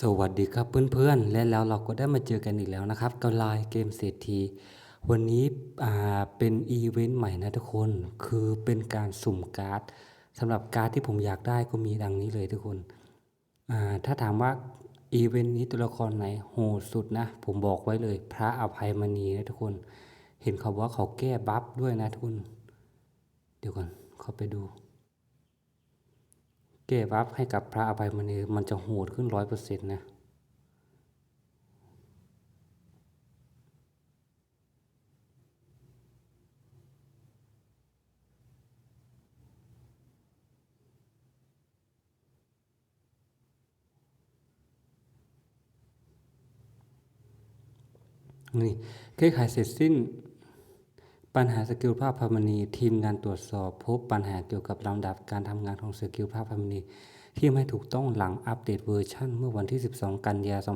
สวัสดีครับเพื่อนๆ และแล้วเราก็ได้มาเจอกันอีกแล้วนะครับกับไลน์เกมเศรษฐี วันนี้อ่าเป็นอีเวนต์ใหม่นะทุกคน คือเป็นการสุ่มการ์ดสำหรับการ์ดที่ผมอยากได้ก็มีดังนี้เลยทุกคนอ่าถ้าถามว่าอีเวนต์นี้ตัวละครไหนโหดสุดนะ ผมบอกไว้เลย พระอภัยมณีนะทุกคน เห็นเขาว่าเขาแก้บัฟด้วยนะทุกคน เดี๋ยวก่อนเขาไปดู แก้บัฟให้กับพระอภัยมณีมันจะโหดขึ้นร้อยเปอร์เซ็นต์นะนี่แก้ไขเสร็จสิ้น ปัญหาสกิลภาพพามณี ทีมงานตรวจสอบ พบปัญหาเกี่ยวกับลำดับการทำงานของสกิลภาพพามณีที่ไม่ถูกต้องหลังอัปเดตเวอร์ชันเมื่อวันที่ 12 กันยายน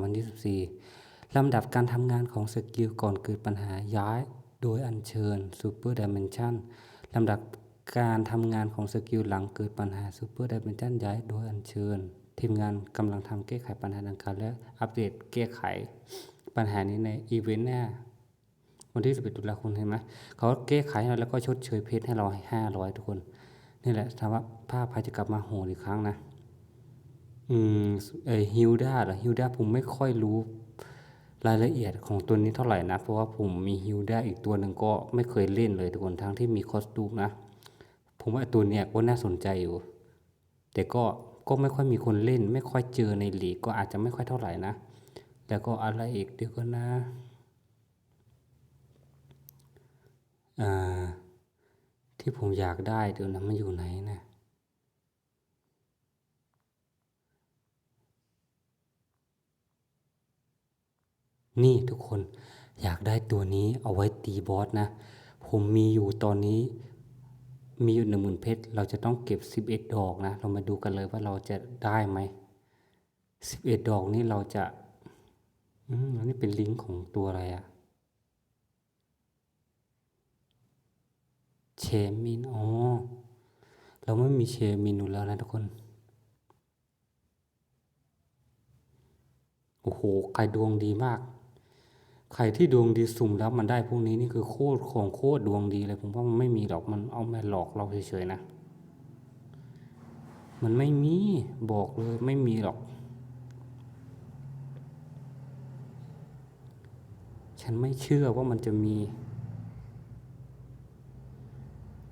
2024 ลำดับการทำงานของสกิลก่อนเกิดปัญหาย้าย โดยอัญเชิญ Super Dimension ลำดับการทำงานของสกิลหลังเกิดปัญหา Super Dimension ย้ายโดยอัญเชิญ ทีมงานกำลังทำแก้ไขปัญหาดังกล่าวและอัปเดตแก้ไขปัญหานี้ในอีเวนต์หน้า วันที่ 11 ตุลาคมเห็นไหมเขาแก้ไขเราแล้วก็ชดเชยเพชรให้เราห้าร้อยทุกคน นี่แหละถามว่าภาพพายจะกลับมาโหดอีกครั้งนะ อืมเอฮิวดาเหรอฮิวดาผมไม่ค่อยรู้รายละเอียดของตัวนี้เท่าไหร่นะ เพราะว่าผมมีฮิวดาอีกตัวหนึ่งก็ไม่เคยเล่นเลยทุกคนทั้งที่มีคอสตูมนะ ผมว่าตัวเนี้ยก็น่าสนใจอยู่ แต่ก็ก็ไม่ค่อยมีคนเล่น ไม่ค่อยเจอในหลีกก็อาจจะไม่ค่อยเท่าไหร่นะ แล้วก็อะไรอีกเดี๋ยวก็นะ อ่า ที่ผมอยากได้เดี๋ยวนะมันอยู่ไหนนะนี่ทุกคนอยากได้ตัวนี้เอาไว้ตีบอสนะ ผมมีอยู่ตอนนี้ มีอยู่หนึ่งหมื่นเพชร เราจะต้องเก็บสิบเอ็ดดอกนะ เรามาดูกันเลยว่าเราจะได้ไหมสิบเอ็ดดอกนี้เราจะ อืมอันนี้เป็นลิงก์ของตัวอะไรอะ เชมินอ๋อเราไม่มีเชมินอยู่แล้วนะทุกคน โอ้โห ใครดวงดีมาก ใครที่ดวงดีสุ่มแล้วมันได้พวกนี้นี่คือโคตรของโคตรดวงดีเลยผมว่ามันไม่มีหรอกมันเอามาหลอกเราเฉยๆนะ มันไม่มีบอกเลยไม่มีหรอก ฉันไม่เชื่อว่ามันจะมี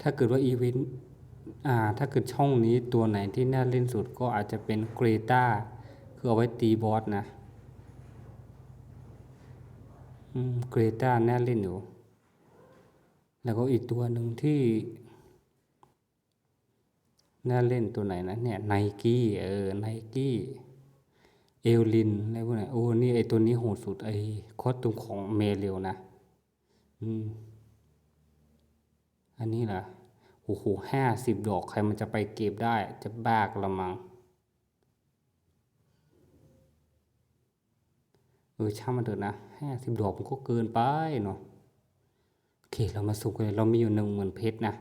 ถ้าเกิดว่าอีเวนต์ถ้าเกิดช่องนี้ตัวไหนที่น่าเล่นสุดก็อาจจะเป็นเกรตาคือเอาไว้ตีบอสนะเกรตาน่าเล่นอยู่ แล้วก็อีกตัวหนึ่งที่น่าเล่นตัวไหนนะเนี่ยไนกี้เออไนกี้เอลลินอะไรพวกนี้โอ้นี่ไอตัวนี้โหดสุดไอคอสตูมของเมเรียวนะ อืม อันนี้ล่ะโอ้โหห้าสิบดอกใครมันจะไปเก็บได้จะบ้ากละมังเออช่างมันเถอะนะห้าสิบดอกมันก็เกินไปเนาะโอเคเรามาสุ่มกันเลยเรามีอยู่หนึ่งหมื่นเพชรนะ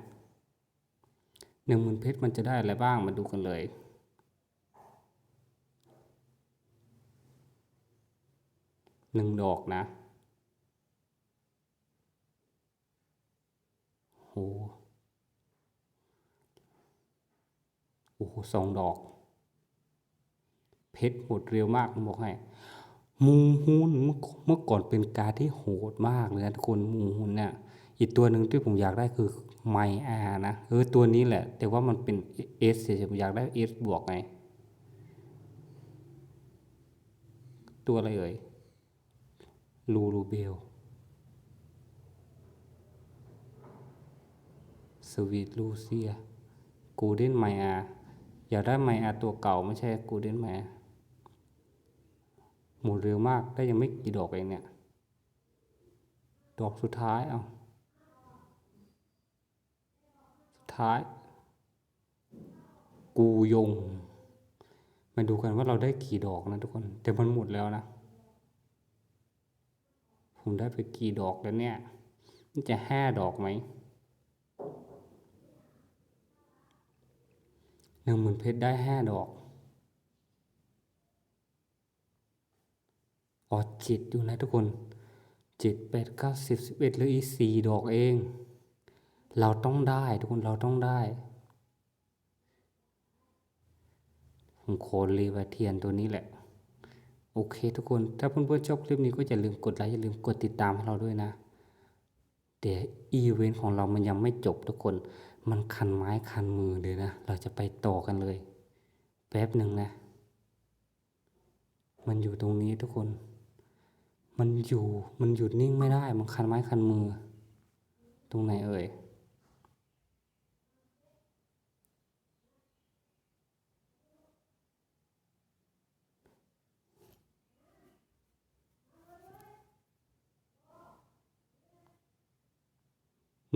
หนึ่งหมื่นเพชรมันจะได้อะไรบ้างมาดูกันเลยหนึ่งดอกนะ โอ้โหสองดอก เพชรหมดเร็วมากผมบอกให้มูฮูนเมื่อก่อนเป็นการที่โหดมากเลยนะทุกคนมูฮูนเนี่ยอีกตัวหนึ่งที่ผมอยากได้คือไมอานะเออตัวนี้แหละ แต่ว่ามันเป็นเอสเฉยผมอยากได้เอสบวกไง ตัวอะไรเอ่ยลูรูเบล สวีทลูเซียกูเดนไมอาอยากได้ไมอาตัวเก่าไม่ใช่กูเดนไมอาหมดเร็วมากได้ยังไม่กี่ดอกเองเนี่ย ดอกสุดท้ายเอาสุดท้าย กูยง มาดูกันว่าเราได้กี่ดอกนะทุกคน แต่มันหมดแล้วนะ ผมได้ไปกี่ดอกแล้วเนี่ย นี่จะห้าดอกไหม หนึ่งหมื่นเพชรได้ห้าดอกออจ็ดอยู่นะทุกคนเจ็ดแปดเก้าสิบสิบเอ็ดหลืออีสี่ดอกเอง เราต้องได้ทุกคนเราต้องได้ ผมขอรีวาเทียนตัวนี้แหละ โอเคทุกคน ถ้าเพื่อนๆชอบคลิปนี้ก็อย่าลืมกดไลค์อย่าลืมกดติดตามให้เราด้วยนะ เดี๋ยวอีเวนต์ของเรามันยังไม่จบทุกคน มันคันไม้คันมือเลยนะ เราจะไปต่อกันเลย แป๊บหนึ่งนะ มันอยู่ตรงนี้ทุกคน มันอยู่ มันหยุดนิ่งไม่ได้ มันคันไม้คันมือ ตรงไหนเอ่ย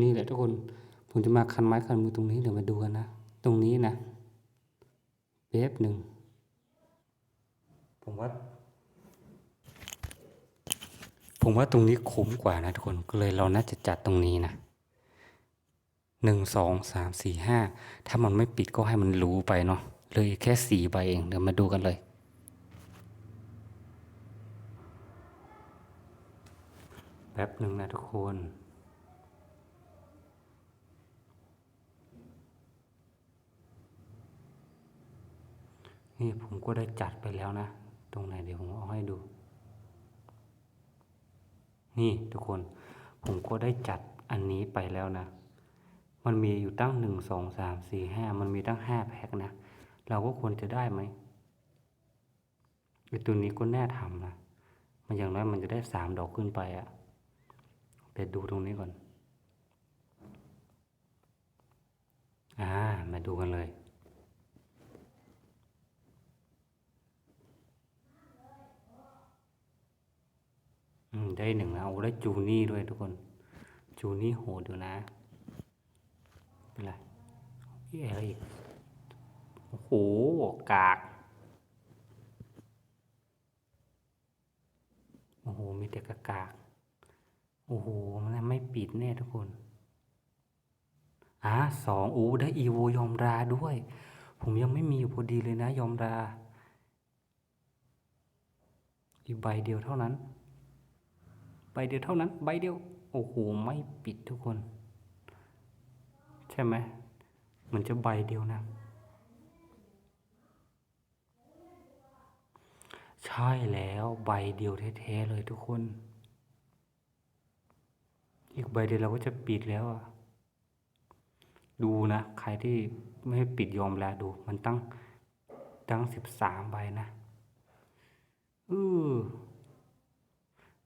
นี่แหละทุกคน ผมจะมาคันไม้คันมือตรงนี้เดี๋ยวมาดูกันนะ ตรงนี้นะแป๊บหนึ่ง ผมว่า ผมว่าตรงนี้คุ้มกว่านะทุกคนก็เลยเราน่าจะจัดตรงนี้นะหนึ่งสองสามสี่ห้าถ้ามันไม่ปิดก็ให้มันรู้ไปเนาะเลยแค่สี่ใบเองเดี๋ยวมาดูกันเลยแป๊บหนึ่งนะทุกคน นี่ผมก็ได้จัดไปแล้วนะ ตรงไหนเดี๋ยวผมเอาให้ดู นี่ทุกคน ผมก็ได้จัดอันนี้ไปแล้วนะ มันมีอยู่ตั้งหนึ่งสองสามสี่ห้ามันมีตั้งห้าแพ็คนะ เราก็ควรจะได้ไหมไอตัวนี้ก็แน่ทำนะ มันอย่างน้อยมันจะได้สามดอกขึ้นไปอะแต่ดูตรงนี้ก่อน อ่า มาดูกันเลย อืมได้หนึ่งนะโอ้ได้จูนี่ด้วยทุกคน จูนี่โหดอยู่นะ เป็นไรอีอะไรอีกโอ้โหกาก โอ้โห มีแต่กากากโอ้โห มันไม่ปิดแน่ทุกคน อ่าสองโอ้ได้อีโวยอมราด้วย ผมยังไม่มีอยู่พอดีเลยนะ ยอมราอีกใบเดียวเท่านั้น ใบเดียวเท่านั้น ใบเดียว โอ้โห ไม่ปิดทุกคน ใช่ไหมมันจะใบเดียวนะ ใช่แล้วใบเดียวแท้ๆเลยทุกคน อีกใบเดียวเราก็จะปิดแล้วอะดูนะ ใครที่ไม่ปิดยอมแลาดู มันตั้งตั้งสิบสามใบนะเออ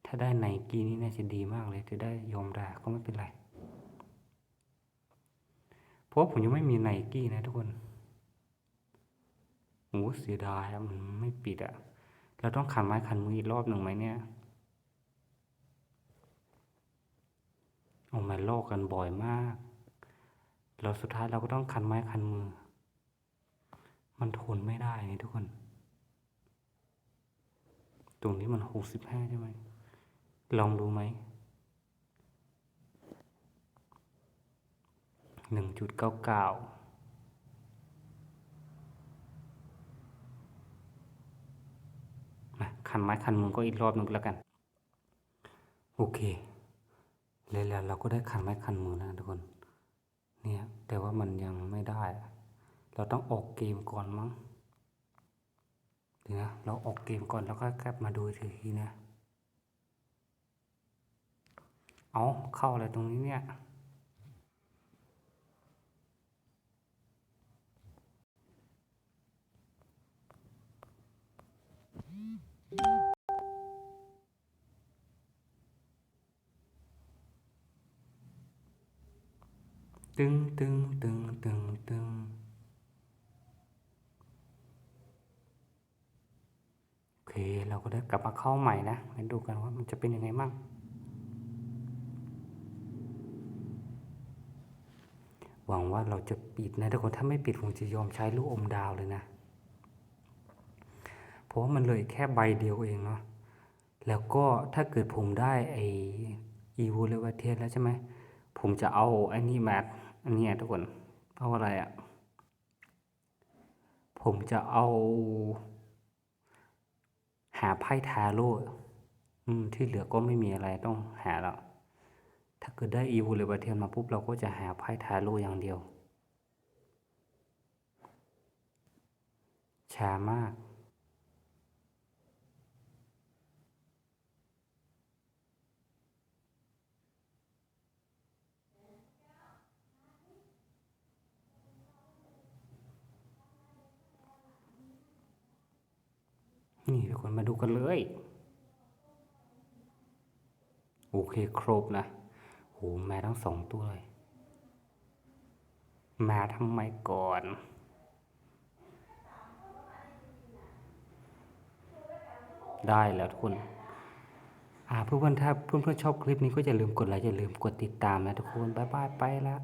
ถ้าได้ไนกี้นี่น่าจะดีมากเลย จะได้ยอมลาก็ไม่เป็นไร เพราะผมยังไม่มีไนกี้นะทุกคนโอ้เสียดายอะมันไม่ปิดอะเราต้องขันไม้ขันมืออีกรอบหนึ่งไหมเนี่ยโอ้มันลกกันบ่อยมากแล้วสุดท้ายเราก็ต้องคันไม้คันมือ มันทนไม่ได้นี่ทุกคน ตรงนี้มันหกสิบห้าใช่ไหม ลองดูไหม หนึ่งจุดเก้าเก้ามาคันไม้คันมือก็อีกรอบหนึ่งแล้วกัน โอเคเลยแล้วเราก็ได้คันไม้คันมือแล้วทุกคน เนี่ย แต่ว่ามันยังไม่ได้ เราต้องออกเกมก่อนมั้งเดี๋ยวนะเราออกเกมก่อนแล้วก็กลับมาดูอีกทีนะ เอาเข้าอะไรตรงนี้เนี่ย ตึงตึงตึงตึงตึงโอเค เราก็ได้กลับมาเข้าใหม่นะมาดูกันว่ามันจะเป็นยังไงมั่ง หวังว่าเราจะปิดนะทุกคนถ้าไม่ปิดผมจะยอมใช้ลูกอมดาวเลยนะ เพราะว่ามันเลยแค่ใบเดียวเองเนาะแล้วก็ถ้าเกิดผมได้ไออีวูเลวเทสแล้วใช่ไหมผมจะเอาไอ้นี่มาอันนี้ทุกคนเอาอะไรอะ่ะผมจะเอา หาไพ่ทาโร่ที่เหลือก็ไม่มีอะไรต้องหาแล้ว ถ้าเกิดได้อีวูหรือบาเทียนมาปุ๊บเราก็จะหาไพ่ทาโร่อย่างเดียว ช้ามาก นี่ทุกคนมาดูกันเลย โอเคครบนะ โหมาทั้งสองตัวเลย มาทำไมก่อน ได้แล้วทุกคนอ่าเพื่อนๆถ้าเพื่อนๆชอบคลิปนี้ก็อย่าลืมกดไลค์อย่าลืมกดติดตามนะทุกคน บ๊ายบายไปละ